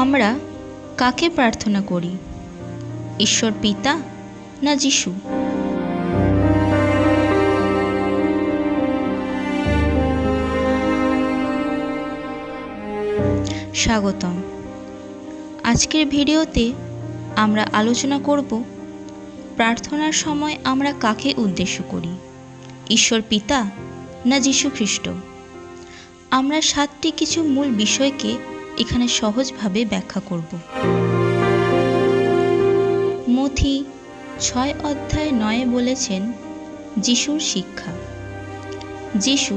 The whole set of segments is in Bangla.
আমরা কাকে প্রার্থনা করি? ঈশ্বর পিতা না যিশু? স্বাগতম। আজকের ভিডিওতে আমরা আলোচনা করব প্রার্থনার সময় আমরা কাকে উদ্দেশ্য করি? ঈশ্বর পিতা না যীশু খ্রিস্ট? আমরা সাতটি কিছু মূল বিষয়কে এখানে সহজভাবে ব্যাখ্যা করব। মথি ছয় অধ্যায় নয়ে বলেছেন, যিশুর শিক্ষা। যিশু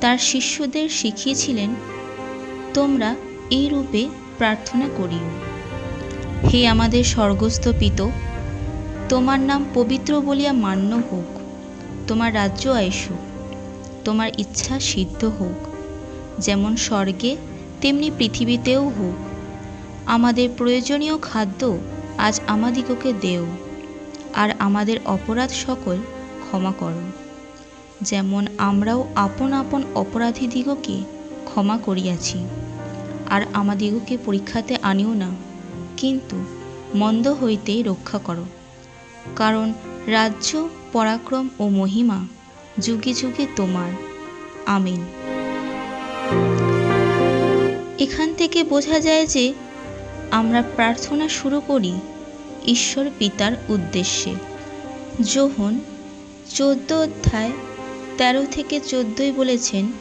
তার শিষ্যদের শিখিয়েছিলেন, তোমরা এই রূপে প্রার্থনা করিও। হে আমাদের স্বর্গস্থ পিত, তোমার নাম পবিত্র বলিয়া মান্য হোক, তোমার রাজ্য আইসুক তোমার ইচ্ছা সিদ্ধ হোক, যেমন স্বর্গে তেমনি পৃথিবীতেও হোক। আমাদের প্রয়োজনীয় খাদ্য আজ আমাদিগকে দেও, আর আমাদের অপরাধ সকল ক্ষমা করো। যেমন আমরাও আপন আপন অপরাধীদিগকে ক্ষমা করিয়াছি, আর আমাদিগকে পরীক্ষাতে আনিও না, কিন্তু মন্দ হইতে রক্ষা করো। কারণ রাজ্য, পরাক্রম ও মহিমা যুগে যুগে তোমার। আমিন। এখান থেকে বোঝা যায় যে আমরা প্রার্থনা শুরু করি ঈশ্বর পিতার উদ্দেশ্যে। যোহন চোদ্দ অধ্যায় তেরো থেকে চোদ্দই বলেছেন,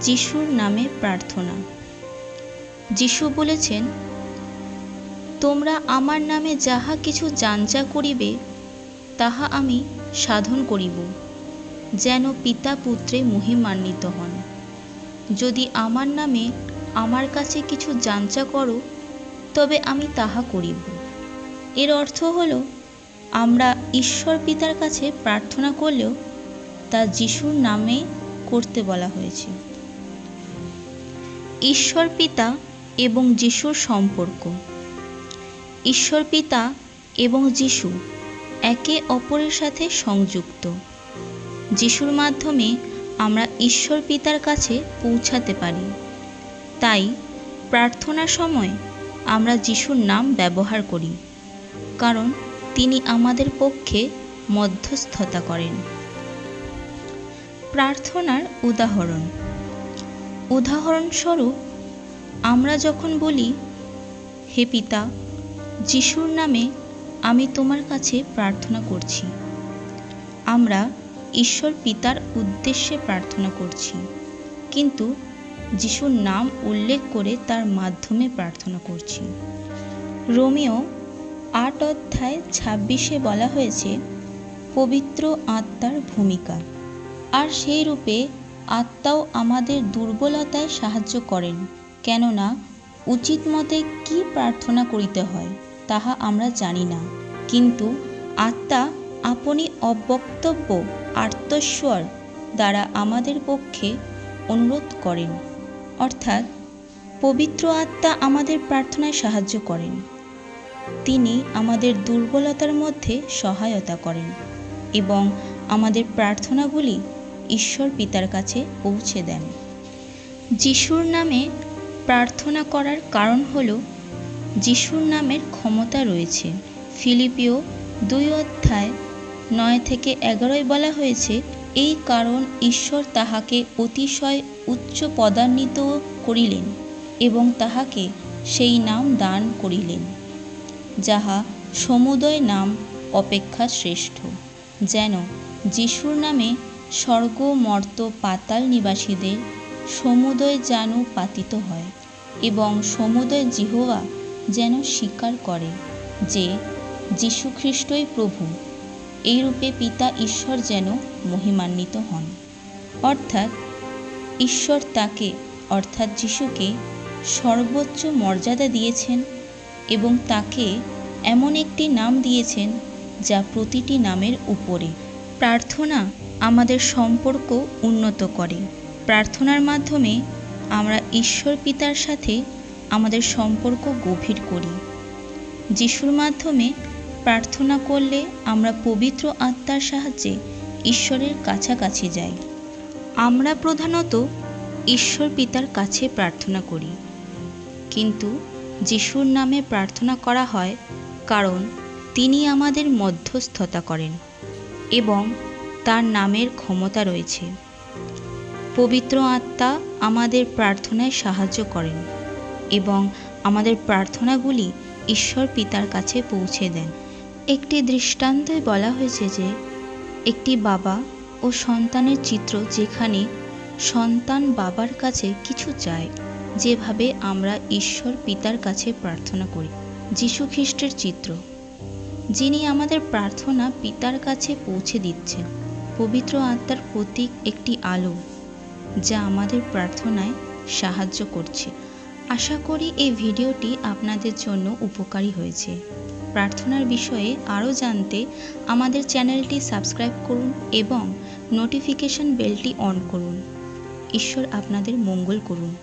যিশুর নামে প্রার্থনা। যিশু বলেছেন, তোমরা আমার নামে যাহা কিছু যাঞ্চা করিবে, তাহা আমি সাধন করিব, যেন পিতা পুত্রে মহিমান্বিত হন। যদি আমার নামে আমার কাছে কিছু যাঞ্চা করো, তবে আমি তাহা করিব। এর অর্থ হল, আমরা ঈশ্বর পিতার কাছে প্রার্থনা করলেও তা যিশুর নামে করতে বলা হয়েছে। ঈশ্বর পিতা এবং যিশুর সম্পর্ক। ঈশ্বর পিতা এবং যিশু একে অপরের সাথে সংযুক্ত। যিশুর মাধ্যমে আমরা ঈশ্বর পিতার কাছে পৌঁছাতে পারি। তাই প্রার্থনার সময় আমরা যিশুর নাম ব্যবহার করি, কারণ তিনি আমাদের পক্ষে মধ্যস্থতা করেন। প্রার্থনার উদাহরণ। উদাহরণস্বরূপ, আমরা যখন বলি, হে পিতা, যিশুর নামে আমি তোমার কাছে প্রার্থনা করছি। আমরা ঈশ্বর পিতার উদ্দেশ্যে প্রার্থনা করছি। কিন্তু যিশুর নাম উল্লেখ করে তার মাধ্যমে প্রার্থনা করছি। রোমিও আট অধ্যায় ছাব্বিশে বলা হয়েছে, পবিত্র আত্মার ভূমিকা। আর সেই রূপে আত্মাও আমাদের দুর্বলতায় সাহায্য করেন। কেননা, উচিত মতে কি প্রার্থনা করিতে হয়, তাহা আমরা জানি না। কিন্তু আত্মা আপনি অবক্তব্য আত্মস্বর দ্বারা আমাদের পক্ষে অনুরোধ করেন। অর্থাৎ পবিত্র আত্মা আমাদের প্রার্থনায় সাহায্য করেন। তিনি আমাদের দুর্বলতার মধ্যে সহায়তা করেন এবং আমাদের প্রার্থনাগুলি ঈশ্বর পিতার কাছে পৌঁছে দেন। যিশুর নামে প্রার্থনা করার কারণ হল যিশুর নামের ক্ষমতা রয়েছে। ফিলিপিও দুই অধ্যায় নয় থেকে এগারোয় বলা হয়েছে এই কারণ ঈশ্বর তাহাকে অতিশয় উচ্চ পদান্বিত করিলেন এবং তাহাকে সেই নাম দান করিলেন, যাহা সমুদয় নাম অপেক্ষা শ্রেষ্ঠ যেন যিশুর নামে স্বর্গ মর্ত পাতাল নিবাসীদের সমুদয় যেন পাতিত হয় এবং সমুদয় জিহোয়া যেন স্বীকার করে যে যীশুখ্রিস্টই প্রভু এইরূপে পিতা ঈশ্বর যেন মহিমান্বিত হন। অর্থাৎ ঈশ্বর তাকে, অর্থাৎ যিশুকে, সর্বোচ্চ মর্যাদা দিয়েছেন এবং তাকে এমন একটি নাম দিয়েছেন যা প্রতিটি নামের উপরে। প্রার্থনা আমাদের সম্পর্ক উন্নত করে। প্রার্থনার মাধ্যমে আমরা ঈশ্বর পিতার সাথে আমাদের সম্পর্ক গভীর করি। যিশুর মাধ্যমে প্রার্থনা করলে আমরা পবিত্র আত্মার সাহায্যে ঈশ্বরের কাছাকাছি যাই। আমরা প্রধানত ঈশ্বর পিতার কাছে প্রার্থনা করি। কিন্তু যিশুর নামে প্রার্থনা করা হয় কারণ তিনি আমাদের মধ্যস্থতা করেন এবং তার নামের ক্ষমতা রয়েছে। পবিত্র আত্মা আমাদের প্রার্থনায় সাহায্য করেন এবং আমাদের প্রার্থনাগুলি ঈশ্বর পিতার কাছে পৌঁছে দেন। একটি দৃষ্টান্তে বলা হয়েছে যে, একটি বাবা ও সন্তানের চিত্র যেখানে সন্তান বাবার কাছে কিছু চায়, যেভাবে আমরা ঈশ্বর পিতার কাছে প্রার্থনা করি, যীশু খ্রিস্টের চিত্র। যিনি আমাদের প্রার্থনা পিতার কাছে পৌঁছে দিচ্ছেন, পবিত্র আত্মার প্রতীক একটি আলো, যা আমাদের প্রার্থনায় সাহায্য করছে। আশা করি এই ভিডিওটি আপনাদের জন্য উপকারী হয়েছে। প্রার্থনার বিষয়ে আরও জানতে আমাদের চ্যানেলটি সাবস্ক্রাইব করুন এবং নোটিফিকেশন বেলটি অন করুন। ঈশ্বর আপনাদের মঙ্গল করুন।